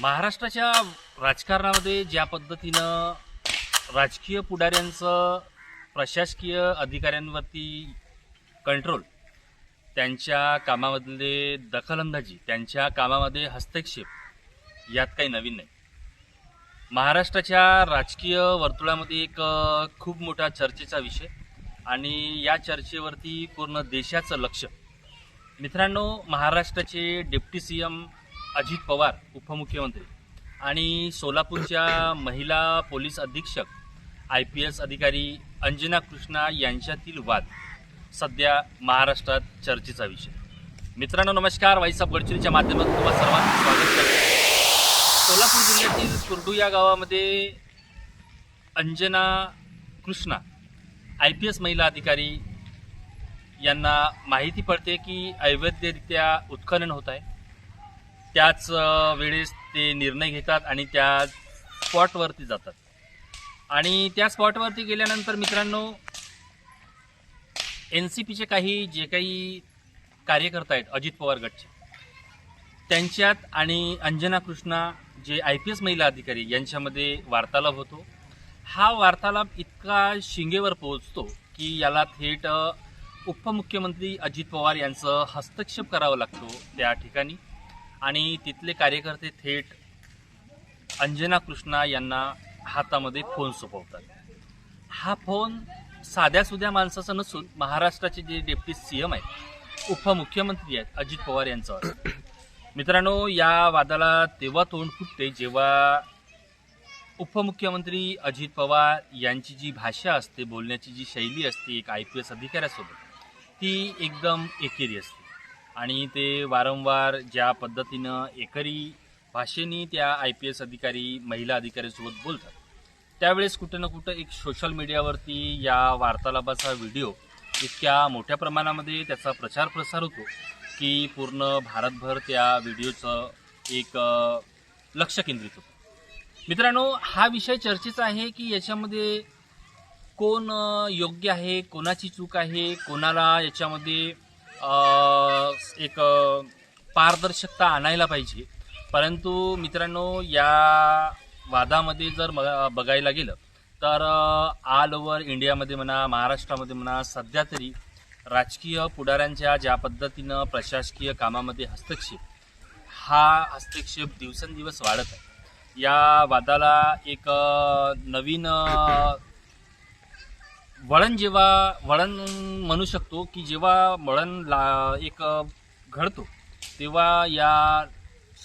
महाराष्ट्राच्या राजकारणामध्ये ज्या पद्धतीनं राजकीय पुढाऱ्यांचं प्रशासकीय अधिकाऱ्यांवरती कंट्रोल त्यांच्या कामामधले दखलंदाजी त्यांच्या कामामध्ये हस्तक्षेप यात काही नवीन नाही. महाराष्ट्राच्या राजकीय वर्तुळामध्ये एक खूप मोठा चर्चेचा विषय आणि या चर्चेवरती पूर्ण देशाचं लक्ष. मित्रांनो महाराष्ट्राचे deputy C M Ajit Pawar उपमुख्यमंत्री. आणि सोलापूरच्या महिला पोलीस अधीक्षक आय पी एस अधिकारी अंजना कृष्णा यांच्यातील वाद. सध्या महाराष्ट्रात चर्चेचा विषय. मित्रांनो नमस्कार. वाईसाब गडचिरीच्या माध्यमातून तुम्हाला सर्वांचं स्वागत करतो. सोलापूर जिल्ह्यातील कुर्डू या गावामध्ये Anjana Krishna I P S महिला अधिकारी यांना माहिती पडते की अवैधरित्या उत्खनन होत आहे. त्याच वेळेस ते निर्णय घेतात आणि त्या स्पॉटवरती जातात. आणि त्या स्पॉटवरती गेल्यानंतर मित्रांनो एन सी पीचे काही जे काही कार्यकर्ता आहेत अजित पवार गटचे त्यांच्यात आणि अंजना कृष्णा जे आय पी एस महिला अधिकारी यांच्यामध्ये वार्तालाप होतो. हा वार्तालाप इतका शिंगेवर पोहोचतो की याला थेट उपमुख्यमंत्री अजित पवार यांचं हस्तक्षेप करावा लागतो त्या ठिकाणी. आणि तिथले कार्यकर्ते थेट अंजना कृष्णा यांना हातामध्ये फोन सोपवतात. हा फोन साध्या सुध्या माणसाचा नसून महाराष्ट्राचे जे डेप्टी सी एम आहेत उपमुख्यमंत्री आहेत अजित पवार यांचा मित्रांनो या वादाला तेव्हा तोंड फुटते जेव्हा उपमुख्यमंत्री अजित पवार यांची जी भाषा असते बोलण्याची जी शैली असते एक आय पी एस अधिकाऱ्यासोबत ती एकदम एकेरी असते. आणि ते वारंवार ज्या पद्धतीनं एकरी भाषेनी त्या आय पी एस अधिकारी महिला अधिकाऱ्यांसोबत बोलतात त्यावेळेस कुठं ना कुठं एक सोशल मीडियावरती या वार्तालापाचा व्हिडिओ इतक्या मोठ्या प्रमाणामध्ये त्याचा प्रचार प्रसार होतो की पूर्ण भारतभर त्या व्हिडिओचं एक लक्ष केंद्रित होतं. मित्रांनो हा विषय चर्चेचा आहे की याच्यामध्ये कोण योग्य आहे कोणाची चूक आहे कोणाला याच्यामध्ये एक पारदर्शकता आणायला पाहिजे. परंतु मित्रांनो या वादामध्ये जर म- बघायला गेलं तर ऑल ओव्हर इंडियामध्ये म्हणा महाराष्ट्रामध्ये म्हणा सध्या तरी राजकीय पुढाऱ्यांच्या ज्या पद्धतीनं प्रशासकीय कामामध्ये हस्तक्षेप हा हस्तक्षेप दिवसेंदिवस वाढत आहे. या वादाला एक नवीन वळण जेव्हा वळण म्हणू शकतो की जेव्हा वळण ला एक घडतो तेव्हा या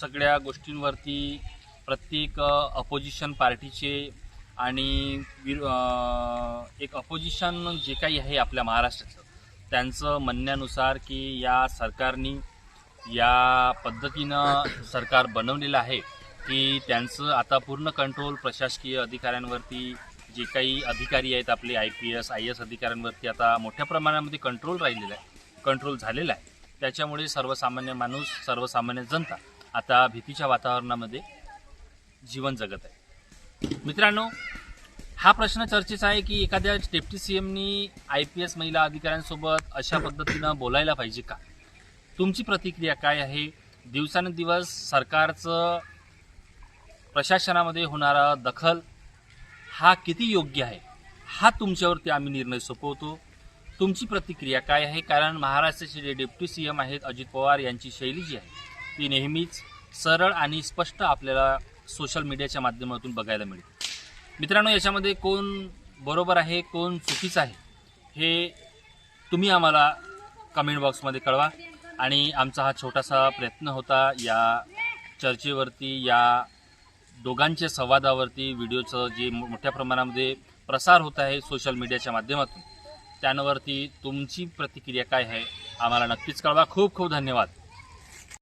सगळ्या गोष्टींवरती प्रत्येक अपोजिशन पार्टीचे आणि विर- एक अपोजिशन जे काही आहे आपल्या महाराष्ट्राचं त्यांचं म्हणण्यानुसार की या सरकारनी या पद्धतीनं सरकार बनवलेलं आहे की त्यांचं आता पूर्ण कंट्रोल प्रशासकीय अधिकाऱ्यांवरती जे काही अधिकारी आहेत आपले I P S I S अधिकाऱ्यांवरती आता मोठ्या प्रमाणामध्ये कंट्रोल राहिलेला आहे. कंट्रोल झालेला आहे. त्याच्यामुळे सर्वसामान्य माणूस सर्वसामान्य जनता आता भीतीच्या वातावरणामध्ये जीवन जगत आहे. मित्रांनो हा प्रश्न चर्चेचा आहे की एखाद्या डेप्टी सी एमनी आय पी एस महिला अधिकाऱ्यांसोबत अशा पद्धतीनं बोलायला पाहिजे का? तुमची प्रतिक्रिया काय आहे? दिवसानुदिवस सरकारचं प्रशासनामध्ये होणारा दखल हा किती योग्य आहे? हा तुमच्यावरती आम्ही निर्णय सोपवतो. तुमची प्रतिक्रिया काय आहे? कारण महाराष्ट्राचे जे डेप्युटी सी एम आहेत अजित पवार यांची शैली जी आहे ती नेहमीच सरळ आणि स्पष्ट आपल्याला सोशल मीडियाच्या माध्यमातून बघायला मिळते. मित्रांनो याच्यामध्ये कोण बरोबर आहे कोण चुकीचं आहे हे तुम्ही आम्हाला कमेंट बॉक्समध्ये कळवा. आणि आमचा हा छोटासा प्रयत्न होता या चर्चेवरती या दोघांच्या संवादावरती व्हिडिओचं जे मो- मोठ्या प्रमाणामध्ये प्रसार होत आहे सोशल मीडियाच्या माध्यमातून त्यांवरती तुमची प्रतिक्रिया काय आहे आम्हाला नक्कीच कळवा. खूप खूप धन्यवाद.